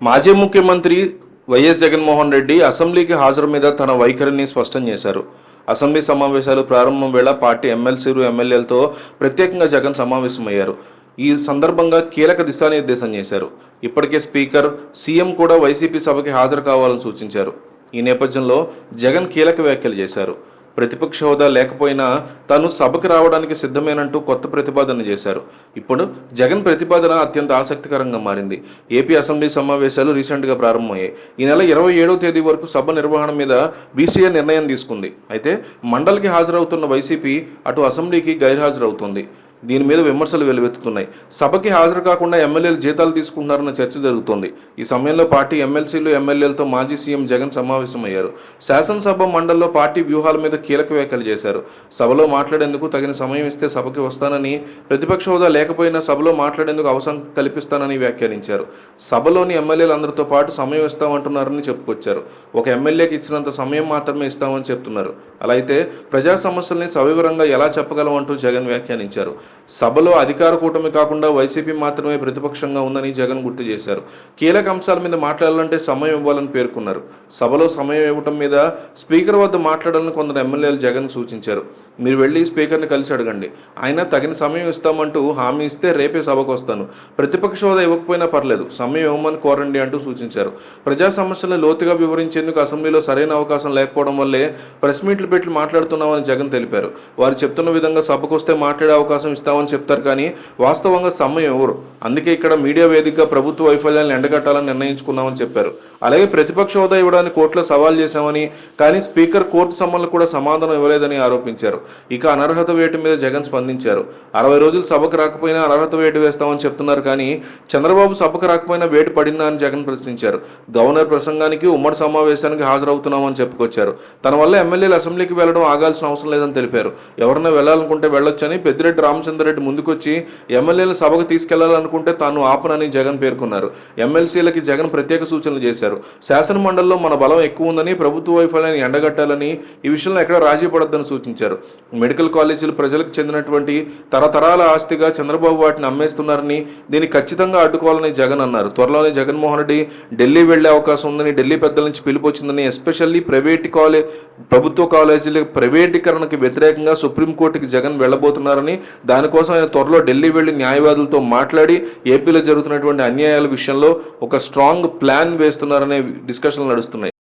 మాజీ ముఖ్యమంత్రి వైఎస్ జగన్మోహన్ రెడ్డి అసెంబ్లీకి హాజరు మీద తన వైఖరిని స్పష్టం చేశారు. అసెంబ్లీ సమావేశాలు ప్రారంభం వేళ పార్టీ ఎమ్మెల్సీలు ఎమ్మెల్యేలతో ప్రత్యేకంగా జగన్ సమావేశమయ్యారు. ఈ సందర్భంగా కీలక దిశానిర్దేశం చేశారు. ఇప్పటికే స్పీకర్ సీఎం కూడా వైసీపీ సభకి హాజరు కావాలని సూచించారు. ఈ నేపథ్యంలో జగన్ కీలక వ్యాఖ్యలు చేశారు. ప్రతిపక్ష హోదా లేకపోయినా తాను సభకు రావడానికి సిద్ధమేనంటూ కొత్త ప్రతిపాదన చేశారు. ఇప్పుడు జగన్ ప్రతిపాదన అత్యంత ఆసక్తికరంగా మారింది. ఏపీ అసెంబ్లీ సమావేశాలు రీసెంట్గా ప్రారంభమయ్యాయి. ఈ నెల ఇరవై ఏడవ తేదీ వరకు సభ నిర్వహణ మీద బీసీఏ నిర్ణయం తీసుకుంది. అయితే మండలికి హాజరవుతున్న వైసీపీ అటు అసెంబ్లీకి గైర్హాజరవుతోంది. దీని మీద విమర్శలు వెలువెత్తుతున్నాయి. సభకి హాజరు కాకుండా ఎమ్మెల్యేలు జీతాలు తీసుకుంటున్నారన్న చర్చ జరుగుతోంది. ఈ సమయంలో పార్టీ ఎమ్మెల్సీలు ఎమ్మెల్యేలతో మాజీ సీఎం జగన్ సమావేశమయ్యారు. శాసనసభ మండలిలో పార్టీ వ్యూహాల మీద కీలక వ్యాఖ్యలు చేశారు. సభలో మాట్లాడేందుకు తగిన సమయం ఇస్తే సభకి వస్తానని ప్రతిపక్ష హోదా లేకపోయినా సభలో మాట్లాడేందుకు అవసరం కల్పిస్తానని వ్యాఖ్యానించారు. సభలోని ఎమ్మెల్యేలందరితో పాటు సమయం ఇస్తామంటున్నారని చెప్పుకొచ్చారు. ఒక ఎమ్మెల్యేకి ఇచ్చినంత సమయం మాత్రమే ఇస్తామని చెప్తున్నారు. అలా అయితే ప్రజా సమస్యల్ని సవివరంగా ఎలా చెప్పగలం అంటూ జగన్ వ్యాఖ్యానించారు. సభలో అధికార కూటమి కాకుండా వైసీపీ మాత్రమే ప్రతిపక్షంగా ఉందని జగన్ గుర్తు చేశారు. కీలక అంశాల మీద మాట్లాడాలంటే సమయం ఇవ్వాలని పేర్కొన్నారు. సభలో సమయం ఇవ్వటం మీద స్పీకర్ వద్ద మాట్లాడాలని కొందరు ఎమ్మెల్యేలు జగన్ సూచించారు. మీరు వెళ్ళి స్పీకర్ని కలిసి అడగండి. ఆయన తగిన సమయం ఇస్తామంటూ హామీ ఇస్తే రేపే సభకు వస్తాను. ప్రతిపక్ష హోదా ఇవ్వకపోయినా పర్లేదు సమయం ఇవ్వమని కోరండి అంటూ సూచించారు. ప్రజా సమస్యలను లోతుగా వివరించేందుకు అసెంబ్లీలో సరైన అవకాశం లేకపోవడం వల్లే ప్రెస్ మీట్లు పెట్టి మాట్లాడుతున్నామని జగన్ తెలిపారు. వారు చెప్తున్న విధంగా సభకు వస్తే మాట్లాడే అవకాశం ఇస్తామని చెప్తారు కానీ వాస్తవంగా సమయం ఎవరు? అందుకే ఇక్కడ మీడియా వేదికగా ప్రభుత్వ వైఫల్యాలను ఎండగట్టాలని నిర్ణయించుకున్నామని చెప్పారు. అలాగే ప్రతిపక్ష హోదా ఇవ్వడానికి కోర్టులో సవాల్ చేశామని కానీ స్పీకర్ కోర్టు సమ్మన్లు కూడా సమాధానం ఇవ్వలేదని ఆరోపించారు. ఇక అనర్హత వేటు మీద జగన్ స్పందించారు. అరవై రోజులు సభకు రాకపోయినా అనర్హత వేటు వేస్తామని చెప్తున్నారు కానీ చంద్రబాబు సభకు రాకపోయినా వేటు పడిందా అని జగన్ ప్రశ్నించారు. గవర్నర్ ప్రసంగానికి ఉమ్మడి సమావేశానికి హాజరవుతున్నామని చెప్పుకొచ్చారు. తన వల్ల ఎమ్మెల్యేలు అసెంబ్లీకి వెళ్ళడం ఆగాల్సిన అవసరం లేదని తెలిపారు. ఎవరైనా వెళ్ళాలనుకుంటే వెళ్ళొచ్చని పెద్దిరెడ్డి రామచంద్రరెడ్డి ముందుకొచ్చి ఎమ్మెల్యేలు సభకు తీసుకెళ్ళాలనుకుంటే తాను ఆపనని జగన్ పేర్కొన్నారు. ఎమ్మెల్సీలకి జగన్ ప్రత్యేక సూచనలు చేశారు. శాసన మండలిలో మన బలం ఎక్కువ ఉందని ప్రభుత్వ వైఫల్యాన్ని ఎండగట్టాలని ఈ విషయంలో ఎక్కడ రాజీ పడొద్దని సూచించారు. మెడికల్ కాలేజీలు ప్రజలకు చెందినటువంటి తరతరాల ఆస్తిగా చంద్రబాబు వాటిని అమ్మేస్తున్నారని దీన్ని ఖచ్చితంగా అడ్డుకోవాలని జగన్ అన్నారు. త్వరలోనే జగన్మోహన్ రెడ్డి ఢిల్లీ వెళ్ళే అవకాశం ఉందని ఢిల్లీ పెద్దల నుంచి పిలుపు వచ్చిందని ఎస్పెషల్లీ ప్రైవేట్ కాలేజ్ ప్రభుత్వ కాలేజీల ప్రైవేటీకరణకు వ్యతిరేకంగా సుప్రీంకోర్టుకి జగన్ వెళ్ళబోతున్నారని దానికోసం ఆయన త్వరలో ఢిల్లీ వెళ్ళి న్యాయవాదులతో మాట్లాడి ఏపీలో జరుగుతున్నటువంటి అన్యాయాల విషయంలో ఒక స్ట్రాంగ్ ప్లాన్ వేస్తున్నారనే డిస్కషన్లు నడుస్తున్నాయి.